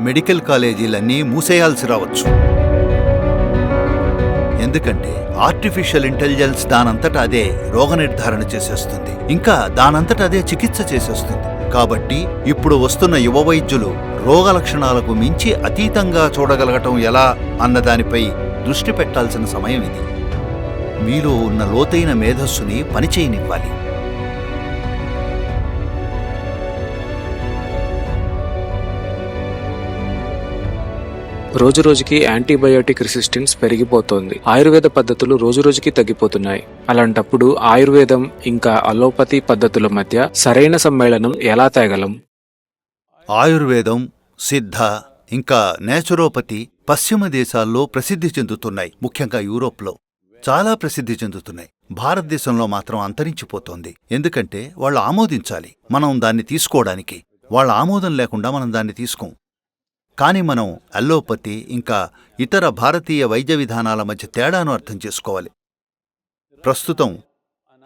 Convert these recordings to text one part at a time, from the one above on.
Medical కాలేజీలన్నీ మూసేయాల్సి రావచ్చు. ఎందుకంటే artificial intelligence దానంతట అదే రోగ నిర్ధారణ చేసేస్తుంది. ఇంకా దానంతట అదే చికిత్స చేసేస్తుంది. కాబట్టి ఇప్పుడు వస్తున్న యువ వైద్యులు రోగ లక్షణాలకు మించి అతీతంగా చూడగలగటం ఎలా అన్నదానిపై దృష్టి పెట్టాల్సిన సమయం ఇది. మీలో ఉన్న లోతైన మేధస్సుని పనిచేయనివ్వాలి. రోజు రోజుకి యాంటీబయోటిక్ రెసిస్టెన్స్ పెరిగిపోతోంది. ఆయుర్వేద పద్ధతులు రోజు రోజుకి తగ్గిపోతున్నాయి. అలాంటప్పుడు ఆయుర్వేదం ఇంకా అలోపతి పద్ధతుల మధ్య సరైన సమ్మేళనం ఎలా తేగలం? ఆయుర్వేదం సిద్ధ ఇంకా నేచురోపతి పశ్చిమ దేశాల్లో ప్రసిద్ధి చెందుతున్నాయి. ముఖ్యంగా యూరోప్లో చాలా ప్రసిద్ధి చెందుతున్నాయి. భారతదేశంలో మాత్రం అంతరించిపోతోంది. ఎందుకంటే వాళ్ళు ఆమోదించాలి. మనం దాన్ని తీసుకోవడానికి. వాళ్ళ ఆమోదం లేకుండా మనం దాన్ని తీసుకోం. కానీ మనం అల్లోపతి ఇంకా ఇతర భారతీయ వైద్య విధానాల మధ్య తేడాను అర్థం చేసుకోవాలి. ప్రస్తుతం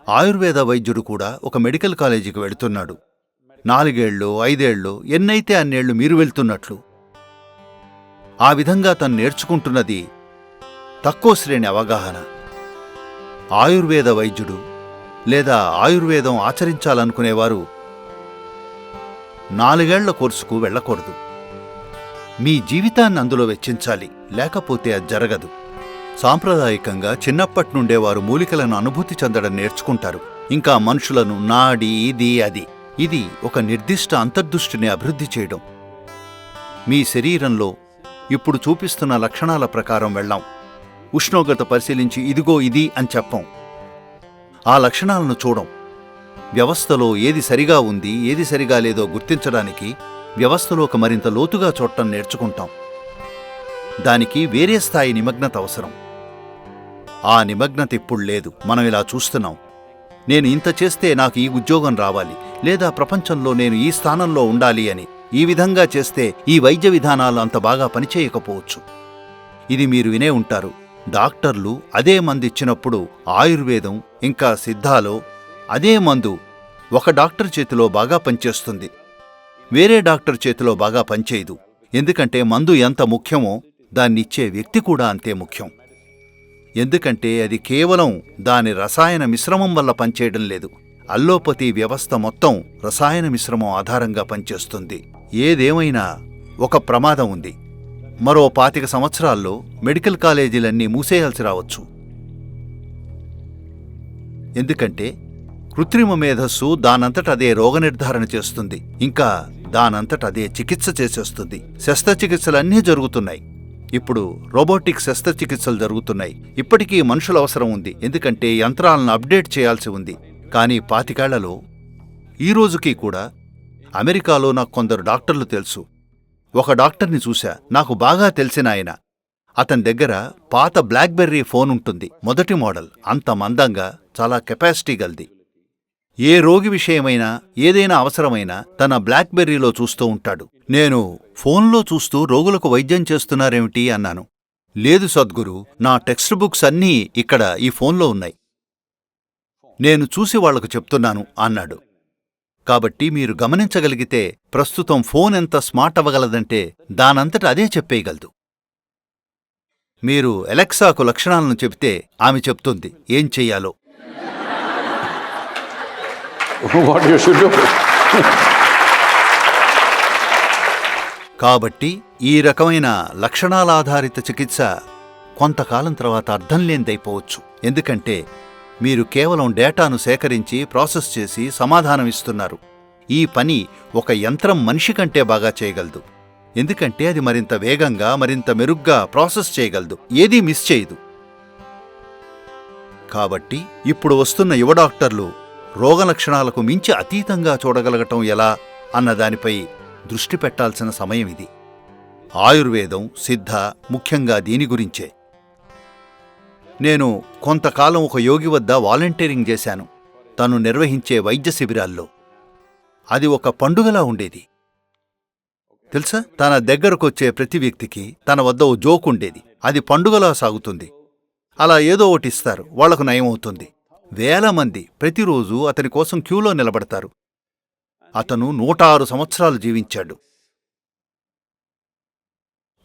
ఆయుర్వేద వైద్యుడు కూడా ఒక మెడికల్ కాలేజీకి వెళుతున్నాడు. నాలుగేళ్ళు ఐదేళ్ళు ఎన్నైతే అన్నేళ్ళు మీరు వెళ్తున్నట్లు. ఆ విధంగా తను నేర్చుకుంటున్నది తక్కువ శ్రేణి అవగాహన. ఆయుర్వేద వైద్యుడు లేదా ఆయుర్వేదం ఆచరించాలనుకునేవారు నాలుగేళ్ళ కోర్సుకు వెళ్ళకూడదు. మీ జీవితాన్ని అందులో వెచ్చించాలి. లేకపోతే అది జరగదు. సాంప్రదాయకంగా చిన్నప్పటి నుండే వారు మూలికలను అనుభూతి చెందడం నేర్చుకుంటారు. ఇంకా మనుషులను నాడి ఇది అది. ఇది ఒక నిర్దిష్ట అంతర్దృష్టిని అభివృద్ధి చేయడం. మీ శరీరంలో ఇప్పుడు చూపిస్తున్న లక్షణాల ప్రకారం వెళ్ళాం. ఉష్ణోగ్రత పరిశీలించి ఇదిగో ఇది అని చెప్పం. ఆ లక్షణాలను చూడం. వ్యవస్థలో ఏది సరిగా ఉంది ఏది సరిగా లేదో గుర్తించడానికి వ్యవస్థలోకి మరింత లోతుగా చూడటం నేర్చుకుంటాం. దానికి వేరే స్థాయి నిమగ్నత అవసరం. ఆ నిమగ్నత ఇప్పుడు లేదు. మనం ఇలా చూస్తున్నాం. నేను ఇంత చేస్తే నాకు ఈ ఉద్యోగం రావాలి. లేదా ప్రపంచంలో నేను ఈ స్థానంలో ఉండాలి అని ఈ విధంగా చేస్తే ఈ వైద్య విధానాలు అంత బాగా పనిచేయకపోవచ్చు. ఇది మీరు వినే ఉంటారు. డాక్టర్లు అదే మందు ఇచ్చినప్పుడు ఆయుర్వేదం ఇంకా సిద్ధాలో అదే మందు ఒక డాక్టర్ చేతిలో బాగా పనిచేస్తుంది. వేరే డాక్టర్ చేతిలో బాగా పనిచేయదు. ఎందుకంటే మందు ఎంత ముఖ్యమో దాన్నిచ్చే వ్యక్తి కూడా అంతే ముఖ్యం. ఎందుకంటే అది కేవలం దాని రసాయన మిశ్రమం వల్ల పనిచేయడం లేదు. అల్లోపతి వ్యవస్థ మొత్తం రసాయన మిశ్రమం ఆధారంగా పనిచేస్తుంది. ఏదేమైనా ఒక ప్రమాదం ఉంది. మరో పాతిక సంవత్సరాల్లో మెడికల్ కాలేజీలన్నీ మూసేయాల్సి రావచ్చు. ఎందుకంటే కృత్రిమ మేధస్సు దానంతట అదే రోగ నిర్ధారణ చేస్తుంది. ఇంకా దానంతట అదే చికిత్స చేసేస్తుంది. శస్త్రచికిత్సలన్నీ జరుగుతున్నాయి. ఇప్పుడు రోబోటిక్ శస్త్రచికిత్సలు జరుగుతున్నాయి. ఇప్పటికీ మనుషుల అవసరం ఉంది. ఎందుకంటే యంత్రాలను అప్డేట్ చేయాల్సి ఉంది. కానీ పాతికేళ్ళలో ఈ రోజుకి కూడా అమెరికాలో నాకు కొందరు డాక్టర్లు తెలుసు. ఒక డాక్టర్ని చూశా. నాకు బాగా తెలిసిన ఆయన. అతని దగ్గర పాత బ్లాక్బెర్రీ ఫోన్ ఉంటుంది. మొదటి మోడల్. అంత మందంగా చాలా కెపాసిటీ గల్ది. ఏ రోగి విషయమైనా ఏదైనా అవసరమైనా తన బ్లాక్బెర్రీలో చూస్తూ ఉంటాడు. నేను ఫోన్లో చూస్తూ రోగులకు వైద్యం చేస్తున్నారేమిటి అన్నాను. లేదు సద్గురు నా టెక్స్ట్ బుక్స్ అన్నీ ఇక్కడ ఈ ఫోన్లో ఉన్నాయి. నేను చూసి వాళ్ళకు చెప్తున్నాను అన్నాడు. కాబట్టి మీరు గమనించగలిగితే ప్రస్తుతం ఫోన్ ఎంత స్మార్ట్ అవ్వగలదంటే దానంతట అదే చెప్పేయగలదు. మీరు ఎలెక్సాకు లక్షణాలను చెబితే ఆమె చెప్తుంది ఏం చెయ్యాలో. వాట్ యు షుడ్ కాబట్టి ఈ రకమైన లక్షణాలాధారిత చికిత్స కొంతకాలం తర్వాత అర్థం లేనిదైపోవచ్చు. ఎందుకంటే మీరు కేవలం డేటాను సేకరించి ప్రాసెస్ చేసి సమాధానం ఇస్తున్నారు. ఈ పని ఒక యంత్రం మనిషి కంటే బాగా చేయగలదు. ఎందుకంటే అది మరింత వేగంగా మరింత మెరుగ్గా ప్రాసెస్ చేయగలదు. ఏదీ మిస్ చేయదు. కాబట్టి ఇప్పుడు వస్తున్న యువ డాక్టర్లు రోగలక్షణాలకు మించి అతీతంగా చూడగలగటం ఎలా అన్నదానిపై దృష్టి పెట్టాల్సిన సమయం ఇది. ఆయుర్వేదం సిద్ధ ముఖ్యంగా దీని గురించే. నేను కొంతకాలం ఒక యోగి వద్ద వాలంటీరింగ్ చేశాను. తను నిర్వహించే వైద్య శిబిరాల్లో. అది ఒక పండుగలా ఉండేది. తెలుసా? తన దగ్గరకొచ్చే ప్రతి వ్యక్తికి తన వద్ద ఓ జోక్ ఉండేది. అది పండుగలా సాగుతుంది. అలా ఏదో ఒకటి ఇస్తారు. వాళ్ళకు నయమవుతుంది. వేల మంది ప్రతిరోజు అతని కోసం క్యూలో నిలబడతారు. అతను నూట ఆరు సంవత్సరాలు జీవించాడు.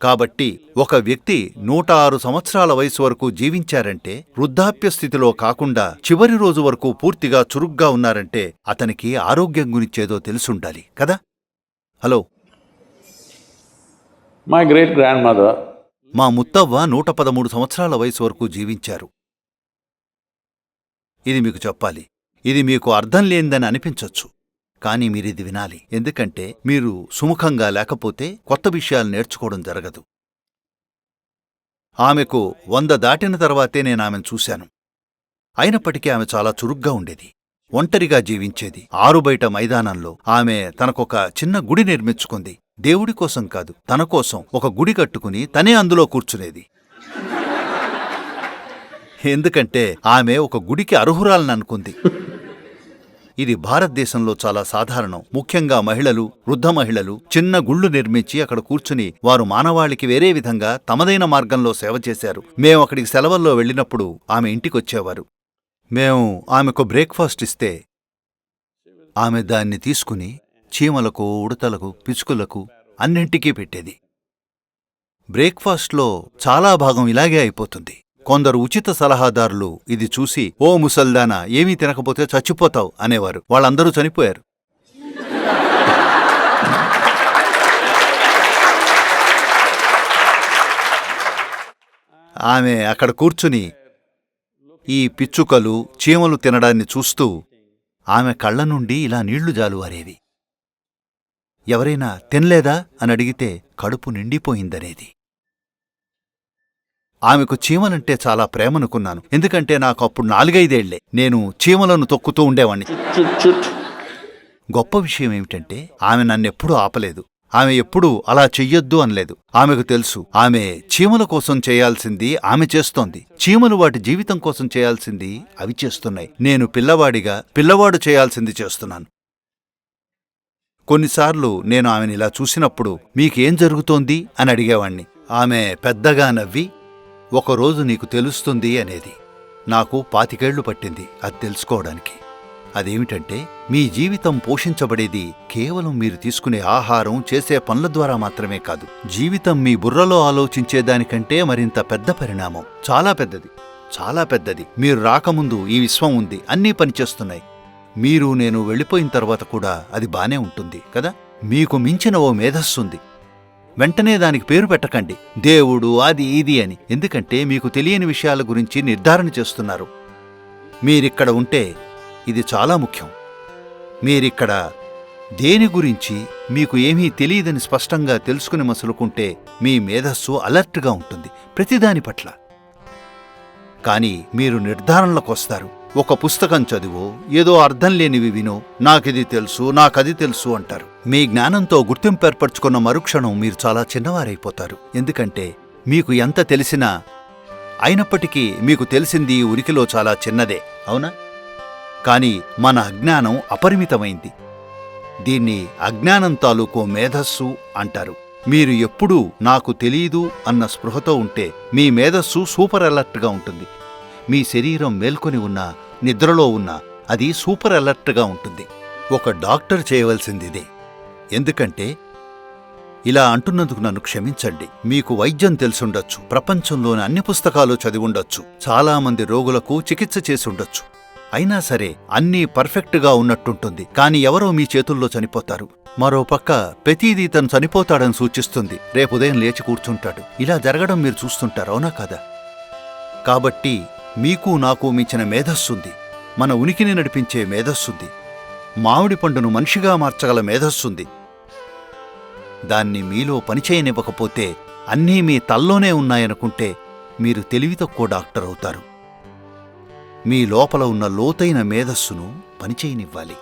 కాబట్టి ఒక వ్యక్తి నూట ఆరు సంవత్సరాల వయసు వరకు జీవించారంటే వృద్ధాప్య స్థితిలో కాకుండా చివరి రోజు వరకు పూర్తిగా చురుగ్గా ఉన్నారంటే అతనికి ఆరోగ్యం గురించేదో తెలుసుండాలి కదా? హలో. My great grandmother మా ముత్తవ్వ నూట పదమూడు సంవత్సరాల వయసు వరకు జీవించారు. ఇది మీకు చెప్పాలి. ఇది మీకు అర్థం లేనిదని అనిపించొచ్చు. కానీ మీరిది వినాలి. ఎందుకంటే మీరు సుముఖంగా లేకపోతే కొత్త విషయాలు నేర్చుకోవడం జరగదు. ఆమెకు వంద దాటిన తర్వాతే నేను ఆమెను చూశాను. అయినప్పటికీ ఆమె చాలా చురుగ్గా ఉండేది. ఒంటరిగా జీవించేది. ఆరుబయట మైదానంలో ఆమె తనకొక చిన్న గుడి నిర్మించుకుంది. దేవుడి కోసం కాదు తన కోసం ఒక గుడి కట్టుకుని తనే అందులో కూర్చునేది. ఎందుకంటే ఆమె ఒక గుడికి అర్హురాలని అనుకుంది. ఇది భారతదేశంలో చాలా సాధారణం. ముఖ్యంగా మహిళలు వృద్ధ మహిళలు చిన్న గుళ్ళు నిర్మించి అక్కడ కూర్చుని వారు మానవాళికి వేరే విధంగా తమదైన మార్గంలో సేవ చేశారు. మేము అక్కడికి సెలవుల్లో వెళ్ళినప్పుడు ఆమె ఇంటికొచ్చేవారు. మేము ఆమెకు బ్రేక్ఫాస్ట్ ఇస్తే ఆమె దాన్ని తీసుకుని చీమలకు ఉడతలకు పిచుకులకు అన్నింటికీ పెట్టేది. బ్రేక్ఫాస్ట్లో చాలా భాగం ఇలాగే అయిపోతుంది. కొందరు ఉచిత సలహాదారులు ఇది చూసి ఓ ముసల్దానా ఏమీ తినకపోతే చచ్చిపోతావు అనేవారు. వాళ్ళందరూ చనిపోయారు. ఆమె అక్కడ కూర్చుని ఈ పిచ్చుకలు చీమలు తినడాన్ని చూస్తూ ఆమె కళ్ళ నుండి ఇలా నీళ్ళు జాలువారేవి. ఎవరైనా తినలేదా? అని అడిగితే కడుపు నిండిపోయిందనేది. ఆమెకు చీమలంటే చాలా ప్రేమనుకున్నాను. ఎందుకంటే నాకు అప్పుడు నాలుగైదేళ్ళే. నేను చీమలను తొక్కుతూ ఉండేవాణ్ణి. గొప్ప విషయం ఏమిటంటే ఆమె నన్నెప్పుడూ ఆపలేదు. ఆమె ఎప్పుడూ అలా చెయ్యొద్దు అనలేదు. ఆమెకు తెలుసు ఆమె చీమల కోసం చేయాల్సింది ఆమె చేస్తోంది. చీమలు వాటి జీవితం కోసం చేయాల్సింది అవి చేస్తున్నాయి. నేను పిల్లవాడిగా పిల్లవాడు చేయాల్సింది చేస్తున్నాను. కొన్నిసార్లు నేను ఆమెను ఇలా చూసినప్పుడు మీకేం జరుగుతోంది? అని అడిగేవాణ్ణి. ఆమె పెద్దగా నవ్వి ఒకరోజు నీకు తెలుస్తుంది అనేది నాకు పాతికేళ్ళు పట్టింది అది తెలుసుకోవడానికి. అదేమిటంటే మీ జీవితం పోషించబడేది కేవలం మీరు తీసుకునే ఆహారం చేసే పనుల ద్వారా మాత్రమే కాదు. జీవితం మీ బుర్రలో ఆలోచించేదానికంటే మరింత పెద్ద పరిణామం. చాలా పెద్దది. చాలా పెద్దది. మీరు రాకముందు ఈ విశ్వం ఉంది. అన్నీ పనిచేస్తున్నాయి. మీరు నేను వెళ్ళిపోయిన తర్వాత కూడా అది బానే ఉంటుంది కదా? మీకు మించిన ఓ మేధస్సుంది. వెంటనే దానికి పేరు పెట్టకండి. దేవుడు అది ఇది అని. ఎందుకంటే మీకు తెలియని విషయాల గురించి నిర్ధారణ చేస్తున్నారు. మీరిక్కడ ఉంటే ఇది చాలా ముఖ్యం. మీరిక్కడ దేని గురించి మీకు ఏమీ తెలియదని స్పష్టంగా తెలుసుకుని మసులుకుంటే మీ మేధస్సు అలర్ట్గా ఉంటుంది ప్రతిదాని పట్ల. కానీ మీరు నిర్ధారణలకొస్తారు ఒక పుస్తకం చదివో ఏదో అర్థం లేనివి వినో నాకిది తెలుసు నాకది తెలుసు అంటారు. మీ జ్ఞానంతో గుర్తింపు ఏర్పరచుకున్న మరుక్షణం మీరు చాలా చిన్నవారైపోతారు. ఎందుకంటే మీకు ఎంత తెలిసినా అయినప్పటికీ మీకు తెలిసింది ఉనికిలో చాలా చిన్నదే అవునా? కాని మన అజ్ఞానం అపరిమితమైంది. దీన్ని అజ్ఞానం తాలూకు మేధస్సు అంటారు. మీరు ఎప్పుడూ నాకు తెలీదు అన్న స్పృహతో ఉంటే మీ మేధస్సు సూపర్ అలర్ట్గా ఉంటుంది. మీ శరీరం మేల్కొని ఉన్నా నిద్రలో ఉన్నా అది సూపర్ అలర్ట్గా ఉంటుంది. ఒక డాక్టర్ చేయవలసిందిదే ఎందుకంటే ఇలా అంటున్నందుకు నన్ను క్షమించండి. మీకు వైద్యం తెలుసుండొచ్చు. ప్రపంచంలోని అన్ని పుస్తకాలు చదివుండొచ్చు. చాలామంది రోగులకు చికిత్స చేసుండొచ్చు. అయినా సరే అన్నీ పర్ఫెక్ట్గా ఉన్నట్టుంటుంది. కాని ఎవరో మీ చేతుల్లో చనిపోతారు. మరో పక్క ప్రతిదీ తను చనిపోతాడని సూచిస్తుంది. రేపు ఉదయం లేచి కూర్చుంటాడు. ఇలా జరగడం మీరు చూస్తుంటారు అవునా కదా? కాబట్టి మీకు నాకు మించిన మేధస్సుంది. మన ఉనికిని నడిపించే మేధస్సుంది. మామిడి పండును మనిషిగా మార్చగల మేధస్సుంది. దాన్ని మీలో పనిచేయనివ్వకపోతే అన్నీ మీ తల్లోనే ఉన్నాయనుకుంటే మీరు తెలివి తక్కువ డాక్టర్ అవుతారు. మీ లోపల ఉన్న లోతైన మేధస్సును పనిచేయనివ్వాలి.